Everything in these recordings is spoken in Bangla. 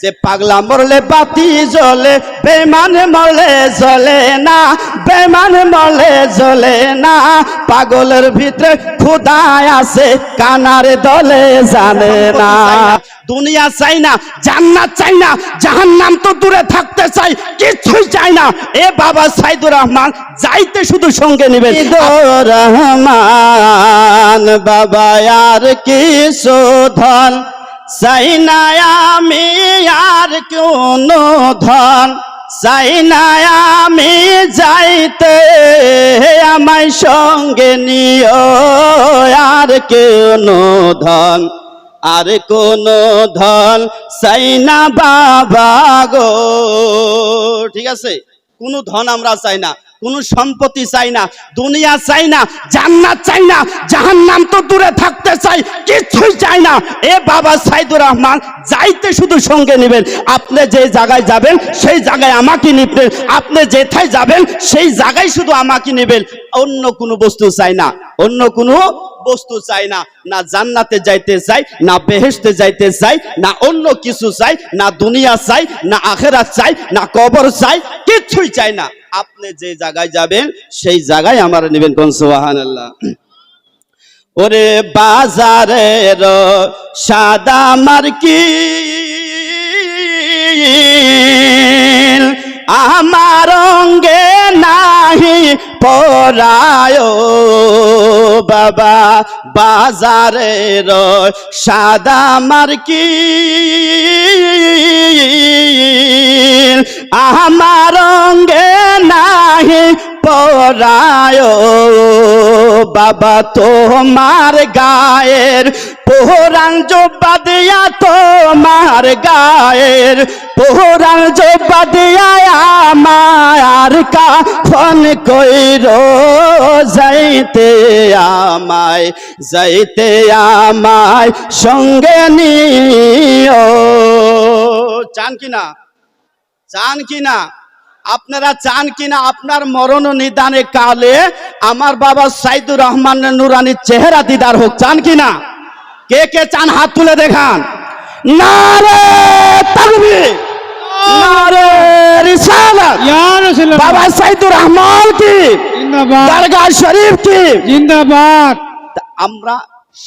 যে পাগলা মরলে বাতি জ্বলে বেমান মরলে জ্বলে না বেমান মরলে জ্বলে না। পাগলের ভিতরে খুদায় আছে, কানার দলে জানে না। দুনিয়া চাই না, জান্নাত চাই না, জাহান্নাম তো দূরে থাকতে চাই, কিছুই চাই না। এ বাবা সাইদুর রহমান, যাইতে শুধু সঙ্গে নেবেন। রহমান, বাবা, আর কিছু ধন চাই না আমি আর কোন ধন চাই না আমি যাইতে আমায় সঙ্গে নিও আর কোন ধন, আর কোন ধন চাই না বাবা গো। ঠিক আছে? কোনো ধন আমরা চাই না। কোনো সম্পত্তি চাই না, দুনিয়া চাই না, জান্নাত চাই না, জাহান্নাম তো দূরে থাকতে চাই, কিছুই চাই না। এ বাবা সাইদুর রহমান, যাইতে শুধু সঙ্গে নেবেন। আপনি যে জায়গায় যাবেন, সেই জায়গায় আমাকে নিবেন। আপনি যেথায় যাবেন, সেই জায়গায় শুধু আমাকে নেবেন। অন্য কোনো বস্তু চাই না, অন্য কোনো বস্তু চাই না না জান্নাতে যাইতে চাই, না বেহেশতে যাইতে চাই, না অন্য কিছু চাই, না দুনিয়া চাই, না আখেরাত চাই, না কবর চাই কিচ্ছুই চাই না। আপনি যে জায়গায় যাবেন, সেই জায়গায় আমার নেবেন কোন আল্লাহ ওরে বাজারের সাদা মার্কি আমার অঙ্গে নাহি পরায় বাবা বাজারে রয় সাদা মার্কি আমার অঙ্গে নাহি পরায় বাবা তোমার গায়ের পোহরান জোবা দিয়া তোমার গায়ের পোহরান জোবা দিয়া আমার কাফন কইর, যাইতে আমায় যাইতে আমায় সঙ্গে নিও। চান কিনা? চান কিনা? আপনারা চান কিনা আপনার মরণ নিদানে কালে আমার বাবা সাইদুর রহমান নুরানির চেহারা দিদার হোক চান কিনা? কে কে চান হাত তুলে দেখান? তাকবীর রিসালাত! ইয়া বাবা সাইদুর রহমান কি? দরগা শরীফ কি? জিন্দাবাদ! আমরা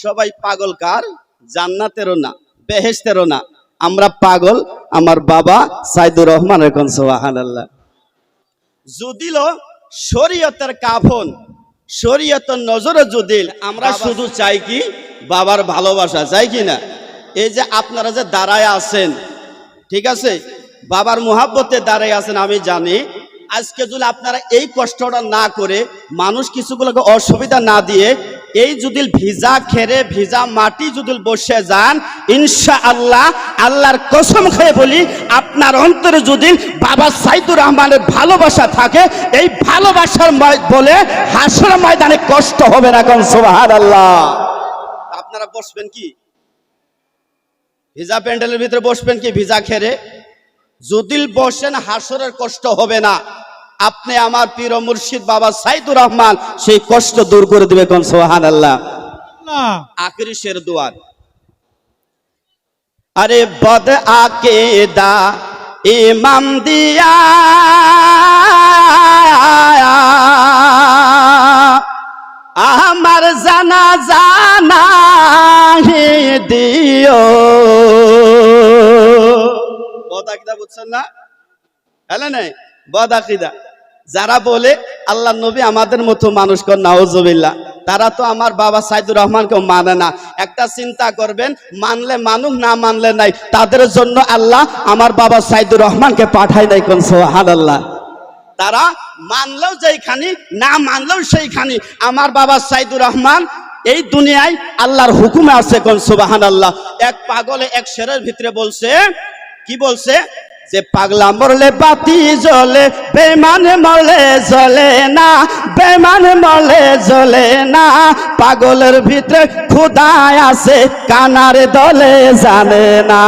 সবাই পাগল কার? জান্নাতেরও না বেহেশতেরও না। আমরা পাগল আমার বাবা সাইদুর রহমান এখন সোহান আল্লাহ যদিল শরীয়তের কাফন শরীয়তের নজরে যদিল আমরা শুধু চাই কি? বাবার ভালোবাসা চাই কি না? এই যে আপনারা যে দাঁড়ায় আছেন ঠিক আছে? বাবার মোহাব্বতে দাঁড়ায় আছেন আমি জানি। আজকে যদি আপনারা এই কষ্টটা না করে মানুষ কিছুগুলোকে অসুবিধা না দিয়ে এই যদি ভিজা খেরে ভিজা মাটি যদি বসে যান ইনশা আল্লাহ আল্লাহর কসম খেয়ে বলি, আপনার অন্তরে যদি বাবা সাইদুর রহমানের ভালোবাসা থাকে, এই ভালোবাসার বলে হাসর ময়দানে কষ্ট হবে না কোন সোহার আল্লাহ আপনারা বসবেন কি? ভিজা প্যান্ডেলের ভিতরে বসবেন কি? ভিজা খেরে যদি বসেন, হাসরের কষ্ট হবে না। আপনি আমার পীর মুর্শিদ বাবা সাইদুর রহমান সেই কষ্ট দূর করে দিবে কোন সোহান আল্লাহ আখরি শের দুয়ার। আরে বদ আকে দা ইমাম দিয়া। আমার জানা জানা দিও। বদ আকিদা বুঝছেন না? হ্যালো নাই? বদ আকিদা। যারা বলে, আল্লাহ নবী আমাদের মতো মানুষ কর নাওজবিল্লা তারা তো আমার বাবা সাইদুর রহমানকে মানে না। একটা চিন্তা করবেন, মানলে মানুষ, না মানলে নাই। তাদের জন্য আল্লাহ আমার বাবা সাইদুর রহমানকে পাঠায় নাই কোন সোহান আল্লাহ তারা মানলেও যেইখানি, না মানলেও সেইখানি। আমার বাবা সাইদুর রহমান এই দুনিয়ায় আল্লাহর হুকুমে আছে কোন সুবাহান আল্লাহ এক পাগলে, এক শেরের ভিতরে বলছে, কি বলছে? যে পাগলা মরলে বাতি জ্বলে বেমান মরলে জ্বলে না বেমান মরলে জ্বলে না। পাগলের ভিতরে খুদায় আছে, কানার দলে জানে না।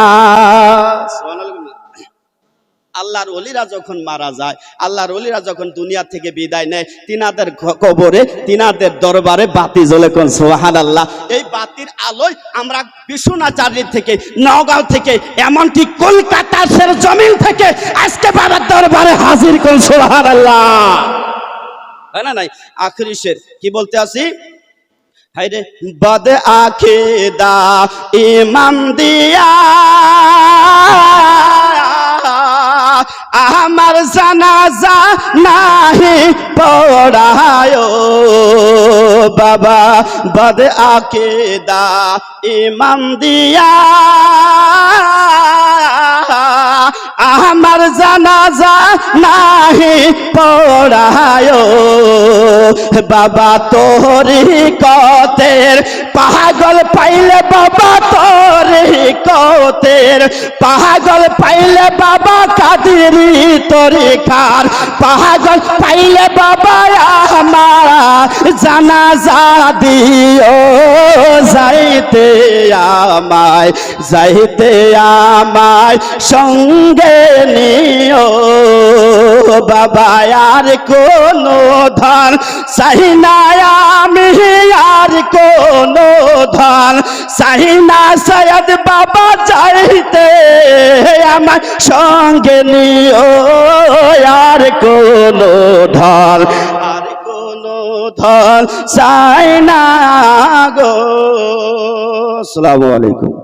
আল্লাহর অলিরা যখন মারা যায়, আল্লাহর অলিরা যখন দুনিয়া থেকে বিদায় নেয়, তিনাদের কবরে, তিনাদের দরবারে বাতি জ্বলে কোন সোহান আল্লাহ এই বাতির আলোয় আমরা বিশ্বনাচার্য থেকে নওগাঁও থেকে, এমনকি কলকাতার সের জমিন থেকে আজকে বাবার দরবারে হাজির কোন সোহান আল্লাহ না নাই? আখরি কি বলতে আসি হাইরে বদ আখে দা ইমাম দিয়া। আমার জানাজা নাহি পড়ায়। বাবা, বদ আকে দা ইমাম দিয়া। আমার জানাজা নাহি পড়ায়। বাবা তোরি কতের পাগল পাইলে বাবা তোরি কতের পাগল পাইলে বাবা কাদিরি তোরি খার? পাগল পাইলে বাবা আমার জানাজা দিও, যাইতে আমায় যাইতে আমায় সঙ্গে নিও। বাবা, আর কোনো ধন চাহি না আমি, আর কোনো ধন চাহি সৈয়দ বাবা চাইতে আমার সঙ্গে নিও। আর কোন ধন, আর কোন ধন চাই না গো। আসসালামু আলাইকুম।